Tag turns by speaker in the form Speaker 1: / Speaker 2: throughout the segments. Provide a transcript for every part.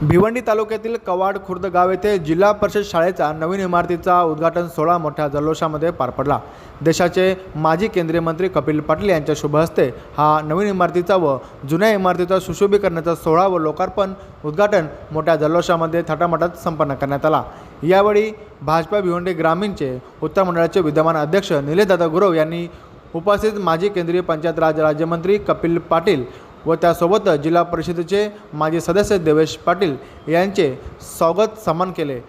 Speaker 1: भिवंडी तालुक्यातील कवाड खुर्द गाव येथे जिल्हा परिषद शाळेचा नवीन इमारतीचा उद्घाटन सोहळा मोठ्या जल्लोषामध्ये पार पडला. देशाचे माजी केंद्रीय मंत्री कपिल पाटील यांच्या शुभ हस्ते हा नवीन इमारतीचा व जुन्या इमारतीचा सुशोभीकरणाचा सोहळा व लोकार्पण उद्घाटन मोठ्या जल्लोषामध्ये थाटामाटात संपन्न करण्यात आला. यावेळी भाजपा भिवंडी ग्रामीणचे उत्तर मंडळाचे विद्यमान अध्यक्ष निलेशदादा गुरव यांनी उपस्थित माजी केंद्रीय पंचायत राज राज्यमंत्री कपिल पाटील व त्यासोबतच जिल्हा परिषदेचे माजी सदस्य देवेश पाटील यांचे स्वागत सन्मान केले.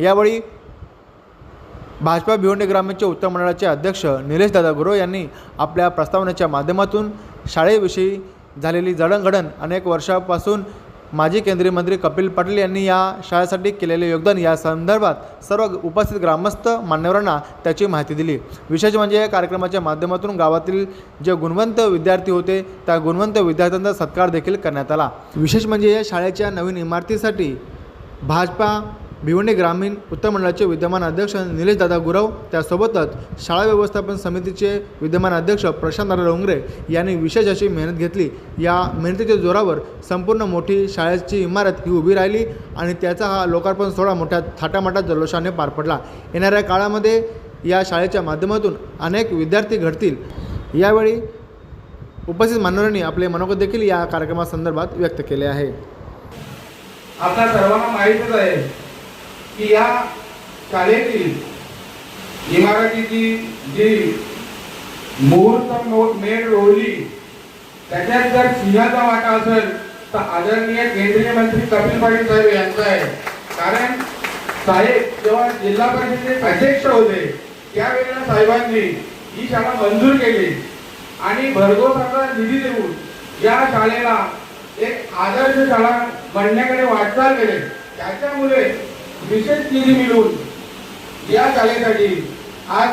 Speaker 1: यावेळी भाजपा भिवंडी ग्रामीणचे उत्तर मंडळाचे अध्यक्ष निलेश दादा गुरव यांनी आपल्या प्रस्तावनेच्या माध्यमातून शाळेविषयी झालेली जडणघडण अनेक वर्षापासून माजी केंद्रीय मंत्री कपिल पाटील यांनी या शाळेसाठी केलेले योगदान या संदर्भात सर्व उपस्थित ग्रामस्थ मान्यवरांना त्याची माहिती दिली. विशेष म्हणजे या कार्यक्रमाच्या माध्यमातून गावातील जे गुणवंत विद्यार्थी होते त्या गुणवंत विद्यार्थ्यांचा सत्कार देखील करण्यात आला. विशेष म्हणजे या शाळेच्या नवीन इमारतीसाठी भाजपा भिवंडी ग्रामीण उत्तर मंडळाचे विद्यमान अध्यक्ष निलेशदादा गुरव त्यासोबतच शाळा व्यवस्थापन समितीचे विद्यमान अध्यक्ष प्रशांत दादा डोंगरे यांनी विशेष अशी मेहनत घेतली. या मेहनतीच्या जोरावर संपूर्ण मोठी शाळेची इमारत ही उभी राहिली आणि त्याचा हा लोकार्पण सोहळा मोठ्या थाटामाटात जल्लोषाने पार पडला. येणाऱ्या काळामध्ये या शाळेच्या माध्यमातून अनेक विद्यार्थी घडतील. यावेळी उपस्थित मान्यवरांनी आपले मनोगत देखील या कार्यक्रमासंदर्भात व्यक्त केले आहे.
Speaker 2: आपल्या सर्वांना माहीतच आहे की या शाळेतील इमारतीची जी मुहूर्त मेळ रोवली त्याच्यात जर सिंहाचा वाटा असेल तर आदरणीय केंद्रीय मंत्री कपिल पाटील साहेब यांचा आहे. कारण साहेब जेव्हा जिल्हा परिषदेचे अध्यक्ष होते त्यावेळेला साहेबांनी ही शाळा मंजूर केली. आणि भरघोस असा निधी देऊन या शाळेला एक आदर्श शाळा बनण्याकडे वाटचाल केली. त्याच्यामुळे विशेष निधी मिळून या शाळेसाठी आज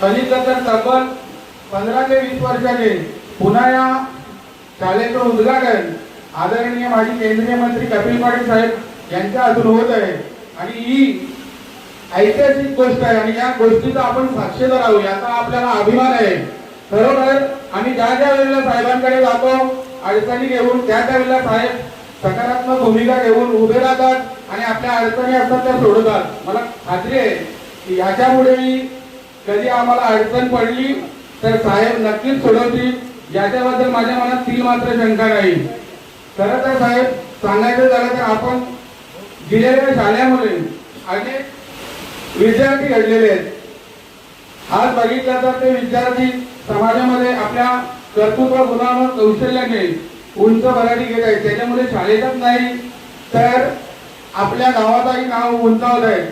Speaker 2: बघितलं तर तब्बल पंधरा ते वीस वर्षाने पुन्हा या शाळेचं उद्घाटन आदरणीय माजी केंद्रीय मंत्री कपिल पाटील साहेब यांच्या हातून होत आहे. आणि ही ऐतिहासिक गोष्ट आहे आणि या गोष्टीचा आपण साक्षीदार आहोत याचा आपल्याला अभिमान आहे. खरोखर आम्ही ज्या ज्या वेळेला साहेबांकडे जातो अडचणी घेऊन त्या त्या वेळेला साहेब सकारात्मक भूमिका घेऊन उभे राहतात. आणि आपल्या अडचणी असतात त्या सोडवतात. मला खात्री आहे की याच्यामुळे मी कधी आम्हाला अडचण पडली तर साहेब नक्कीच सोडवतील. याच्याबद्दल माझ्या मनात ती मात्र शंका नाही. खरं तर साहेब सांगायचं झालं तर आपण दिलेल्या शाळेमुळे अनेक विद्यार्थी घडलेले आहेत. आज बघितलं तर ते विद्यार्थी समाजामध्ये आपल्या कर्तृत्व गुणावर कौशल्याने उंच भरारी घेत आहेत. त्याच्यामुळे शाळेतच नाही तर आपल्या गावाचाही नाव उंचावत आहे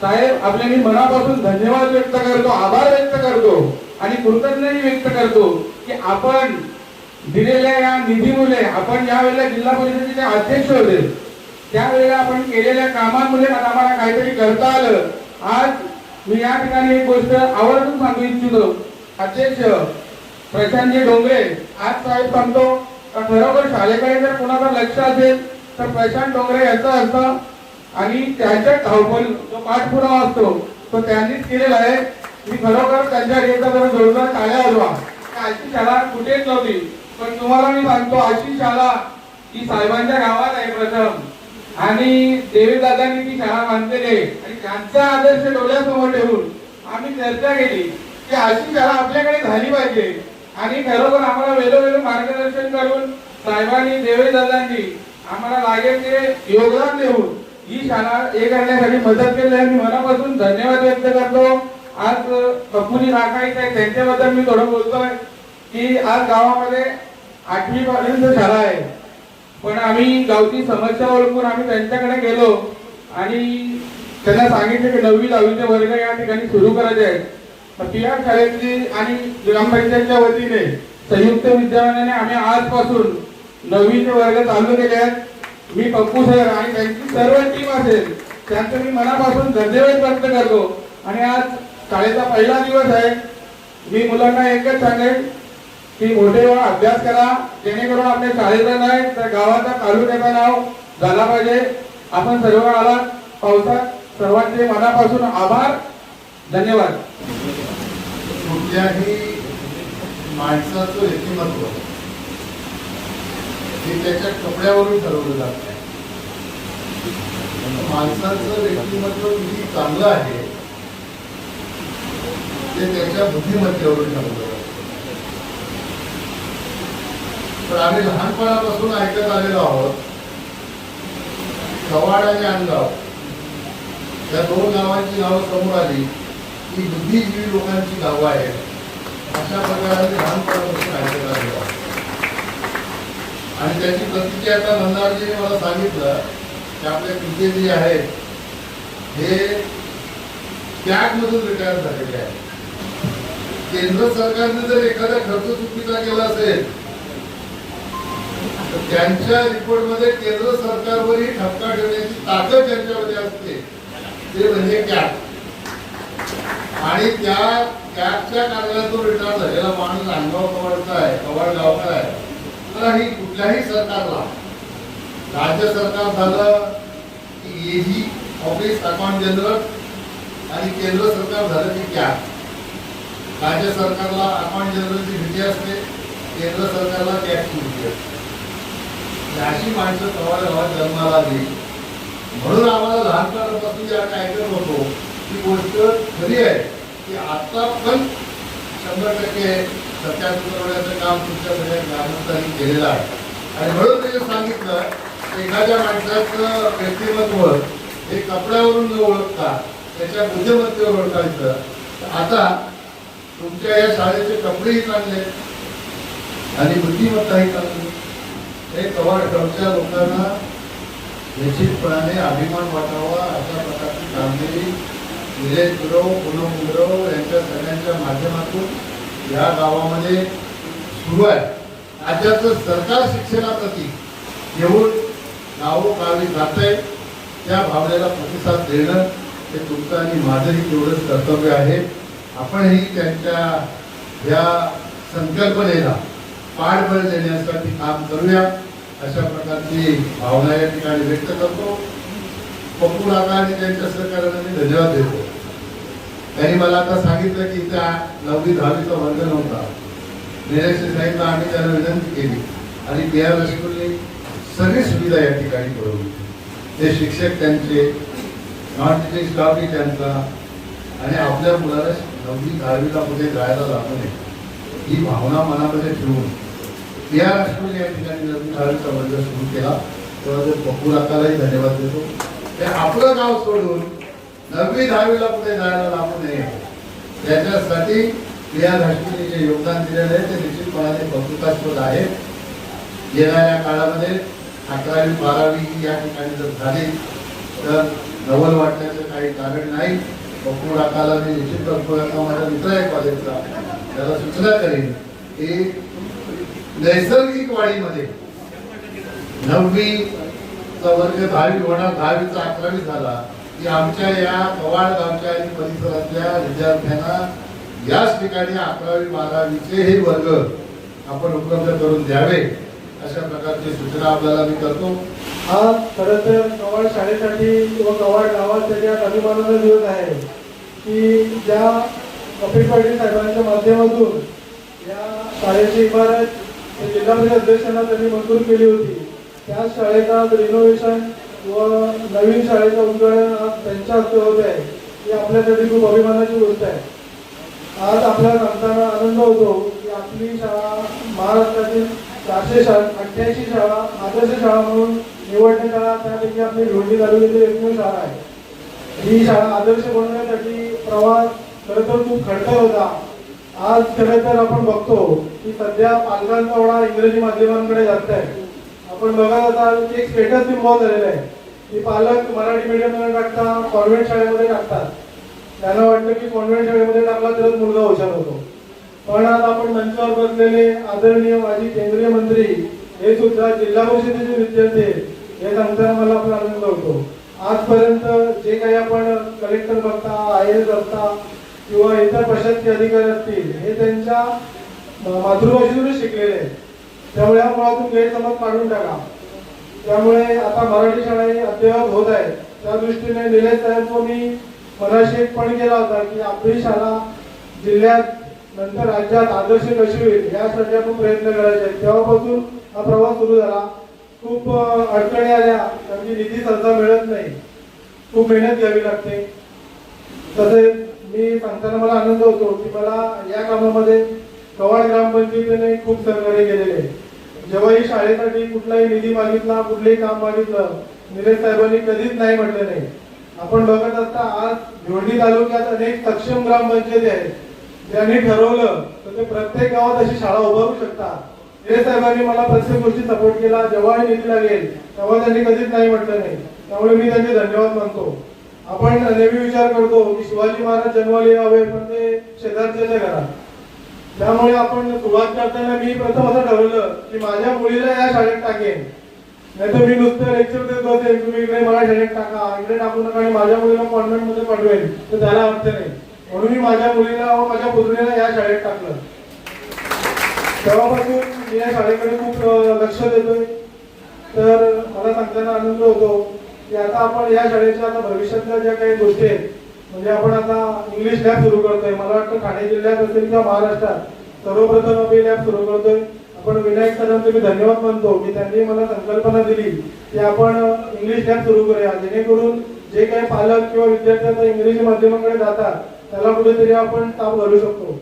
Speaker 2: साहेब आपल्या मी मनापासून धन्यवाद व्यक्त करतो आभार व्यक्त करतो आणि कृतज्ञही व्यक्त करतो की आपण दिलेल्या या निधीमुळे आपण ज्या वेळेला जिल्हा परिषदेचे अध्यक्ष होते त्यावेळेला आपण केलेल्या कामांमुळे आम्हाला काहीतरी करता आलं. आज मी या ठिकाणी एक गोष्ट आवर्जून सांगू इच्छितो. अध्यक्ष प्रशांतजी डोंगरे आज साहेब सांगतो का खरोखर शाळेकडे जर कोणाचं लक्ष असेल तर प्रशांत डोंगरे याचा असतं आणि त्याच्या धावपल जो पाठपुरावा असतो तो त्यांनीच केलेला आहे. मी खरोखर त्यांच्या एकदा जरा जोरदार टाळ्या हलवा अशी शाळा कुठेच नव्हती पण तुम्हाला मी सांगतो अशी शाळा ही साहेबांच्या गावात आहे प्रथम. आणि देवीदादांनी ती शाळा बांधलेली आहे. आणि त्यांचा आदर्श डोळ्यासमोर ठेवून आम्ही चर्चा केली की अशी शाळा आपल्याकडे झाली पाहिजे. आणि खरोखर आम्हाला वेळोवेळी मार्गदर्शन करून साहेबांनी देवीदादांनी आम्हाला लागेल ते योगदान देऊन. ही शाळा हे करण्यासाठी मदत केली आहे. आणि मनापासून धन्यवाद व्यक्त करतो. आज कपुरी राखायचं आहे. त्यांच्याबद्दल मी थोडं बोलतोय की आज गावामध्ये आठवी पर्यंत शाळा आहे. पण आम्ही गावची समस्या ओळखून आम्ही त्यांच्याकडे गेलो आणि त्यांना सांगितले की नववी दहावीचे वर्ग या ठिकाणी सुरू करायचे आहेत. तर या शाळेची आणि ग्रामपंचायतच्या वतीने संयुक्त विद्यालयाने आम्ही आजपासून नवीन वर्ग चालू केले आहेत मी पप्पू सर आणि त्यांची सर्व टीम असेल त्यांचं मी मनापासून धन्यवाद व्यक्त करतो. आणि आज शाळेचा पहिला दिवस आहे. मी मुलांना एकच सांगेन की मोठे वेळा अभ्यास करा. जेणेकरून आपल्या शाळेचं नाही तर गावाचा तालुक्याचं नाव झाला पाहिजे. आपण सर्व आलात. पावसात सर्वांचे मनापासून आभार. धन्यवाद.
Speaker 3: कुठल्याही माणसाचं व्यक्तिमत्व हे त्याच्या कपड्यावरून ठरवलं जात. नाही माणसाचं व्यक्तिमत्व किती चांगलं आहे ते त्याच्या बुद्धिमत्तेवरून ठरवलं जातं. पण आम्ही लहानपणापासून ऐकत आलेलो आहोत कवाड आणि आणगाव या दोन गावांची नावं समोर आली की बुद्धिजीवी लोकांची गावं आहेत. अशा प्रकारे आम्ही लहानपणापासून ऐकत आलेलो आहोत. आणि त्याची प्रतिक्रिया आता नंदारजीने मला सांगितलं की आपले पिते जे आहेत हे कॅगमधून रिटायर झालेले आहेत. केंद्र सरकारने जर एखादा खर्च चुकीचा केला असेल तर त्यांच्या रिपोर्टमध्ये केंद्र सरकारवरही ठपका ठेवण्याची ताकद ज्यांच्यामध्ये असते. ते म्हणजे कॅग आणि त्या कॅगच्या कारणातून रिटायर झालेला माणूस अंगाव कवाडचा आहे कवाड गावकर आहे. कुठलाही कुठल्याही सरकारला. राज्य सरकार झालं की एजी ऑफिस अकाउंट जनरल आणि केंद्र सरकार झालं की कॅब. राज्य सरकारला अकाउंट जनरलची भीती असते केंद्र सरकारला कॅगची भीती असते अशी माणसं कवाड गावात जन्माला आली. म्हणून आम्हाला लहानपणापासून जे आम्ही ऐकत होतो. ती गोष्ट खरी आहे की आता पण शंभर टक्के सत्या करण्याचं काम तुमच्या सगळ्या ग्रामस्थांनी केलेलं आहे. आणि म्हणून त्याने सांगितलं एखाद्या माणसाचं व्यक्तिमत्व हे कपड्यावरून न ओळखता त्याच्या बुद्धिमत्तेवर ओळखायचं आता तुमच्या या शाळेचे कपडेही चांगले आणि बुद्धिमत्ताही चांगली हे कवाडच्या लोकांना निश्चितपणाने अभिमान वाटावा अशा प्रकारची कामगिरी निलेश गुरव पूनम गुरव यांच्या सगळ्यांच्या माध्यमातून या गावामध्ये सुरू आहे. राज्याचं सरकार शिक्षणाप्रती घेऊन गावोगावी जात आहे. त्या भावनेला प्रतिसाद देणं हे तुमचं आणि माझंही तेवढंच कर्तव्य आहे. आपणही त्यांच्या या संकल्पनेला पाठबळ देण्यासाठी काम करूया. अशा प्रकारची भावना या ठिकाणी व्यक्त करतो. पप्पू काका आणि त्यांच्या सरकारला मी धन्यवाद देतो. त्यांनी मला आता सांगितलं की त्या नववी दहावीचा वर्ग नव्हता निलेश साहेबला आम्ही त्यांना विनंती केली. आणि बी आर हायस्कूलने सगळी सुविधा या ठिकाणी पुरवली ते शिक्षक त्यांचे नॉन टीचिंग स्टाफही त्यांचा आणि आपल्या मुलाला नववी दहावीला कुठे जायला लागू नये ही भावना मनामध्ये ठेवून बी आर हायस्कूल या ठिकाणी नववी दहावीचा वर्ग सुरू केला. तेव्हा ते पप्पू धन्यवाद देतो. ते आपलं गाव सोडून नववी दहावीला कुठे जायला लागू नये त्याच्यासाठी प्रिया हायस्कूलने जे योगदान दिलेलं आहे. ते निश्चितपणाने कौतुकास्पद आहे. येणाऱ्या काळामध्ये अकरावी बारावी ही या ठिकाणी जर झाली तर नवल वाटण्याचं काही कारण नाही. पप्पू अकाला मी निश्चित करतो. माझा मित्र आहे कॉलेजचा. त्याला सूचना करेन की नैसर्गिक वाढीमध्ये नववी चा वर्ग दहावी होणार दहावीचा अकरावी झाला. की आमच्या या कवाड गावच्या आणि परिसरातल्या विद्यार्थ्यांना याच ठिकाणी अकरावी बारावीचे हे वर्ग आपण उपलब्ध करून द्यावे अशा प्रकारची सूचना आपल्याला मी करतो.
Speaker 4: हा खरं तर कवाड शाळेसाठी किंवा कवाड गावात त्याच्या अभिमानाचा दिवस आहे की ज्या कपिल पाटील साहेबांच्या माध्यमातून या शाळेची इमारत जिल्हा परिषद अध्यक्षांना त्यांनी मंजूर केली होती त्या शाळेचा रिनोव्हेशन व नवीन शाळेचं उद्घाटन आज त्यांच्या हस्ते होत आहे. ही आपल्यासाठी खूप अभिमानाची गोष्ट आहे. आज आपल्याला सांगताना आनंद होतो की आपली शाळा महाराष्ट्रातील चारशे शाळा अठ्ठ्याऐंशी शाळा आदर्श शाळा म्हणून निवडण्यात आला त्यापैकी आपली ढोंडी तालुक्यातील एकमेव शाळा आहे. ही शाळा आदर्श बनवण्यासाठी प्रवास खरं तर खूप खडतर होता. आज खरं तर आपण बघतो की सध्या पालकांचा ओढा इंग्रजी माध्यमांकडे जात आहे. पण बघत आता एक स्टेटस सिम्बॉल झालेलं आहे. की पालक मराठी मीडियममध्ये टाकता कॉन्व्हेंट शाळेमध्ये टाकतात. त्यांना वाटतं की कॉन्व्हेंट शाळेमध्ये टाकला तरच मुलगा हुशार होतो. पण आज आपण मंचावर बसलेले आदरणीय माजी केंद्रीय मंत्री हे सुद्धा जिल्हा परिषदेचे विद्यार्थी आहेत. हे सांगताना मला पण आनंद होतो. आजपर्यंत जे काही आपण कलेक्टर बघता आय एस बघता किंवा इतर प्रशासकीय अधिकारी असतील हे त्यांच्या मातृभाषेतूनच शिकलेले आहेत. त्यामुळे या मुळातून गैरसमज काढून टाका. त्यामुळे आता मराठी शाळा ही अद्ययावत होत आहे. त्या दृष्टीने निलेश साहेब मी मनाशी एक पण केला होता की आपली शाळा जिल्ह्यात नंतर राज्यात आदर्श कशी होईल यासाठी आपण प्रयत्न करायचे आहेत. तेव्हापासून हा प्रवास सुरू झाला. खूप अडचणी आल्या. त्यांची निधी सध्या मिळत नाही. खूप मेहनत घ्यावी लागते. तसेच मी सांगताना मला आनंद होतो की मला या कामामध्ये कवाड ग्रामपंचायतीने खूप सहकार्य केलेले. आहे जेव्हाही शाळेसाठी कुठलाही निधी मागितला कुठलंही काम मागितलं निलेश साहेबांनी कधीच नाही म्हटलं नाही. आपण बघत असता आज भिवंडी तालुक्यात अनेक सक्षम ग्रामपंचायती आहेत. ज्यांनी ठरवलं तर ते प्रत्येक गावात अशी शाळा उभारू शकतात. निलेश साहेबांनी मला प्रत्येक गोष्टी सपोर्ट केला. जेव्हाही निधी लागेल तेव्हा त्यांनी कधीच नाही म्हटलं नाही. त्यामुळे मी त्यांचे धन्यवाद मानतो. आपण नेहमी विचार करतो की शिवाजी महाराज जन्माला यावे पण ते शेजारच्या घरात. त्यामुळे आपण सुरुवात करताना मी प्रथम असं ठरवलं की माझ्या मुलीला या शाळेत टाकेन. नाही तर मी नुसतं लेक्चर देत बसेल तुम्ही इकडे मला शाळेत टाका इकडे टाकू नका आणि माझ्या मुलीला कॉन्व्हेंटमध्ये पाठवेल तर त्याला अर्थ नाही. म्हणून मी माझ्या मुलीला व माझ्या पुतणीला या शाळेत टाकलं. तेव्हापासून मी या शाळेकडे खूप लक्ष देतोय. तर मला सांगताना आनंद होतो की आता आपण या शाळेच्या आता भविष्यातल्या ज्या काही गोष्टी आहेत म्हणजे आपण आता इंग्लिश लॅब सुरू करतोय. मला वाटतं ठाणे जिल्ह्यात असेल किंवा महाराष्ट्रात सर्वप्रथम आम्ही लॅब सुरू करतोय. आपण विनायक सरांचे मी धन्यवाद मानतो की त्यांनी मला संकल्पना दिली की आपण इंग्लिश लॅब सुरू करूया. जेणेकरून जे काही पालक किंवा विद्यार्थी आता इंग्रजी माध्यमाकडे जातात त्याला कुठेतरी आपण ताप घालू शकतो.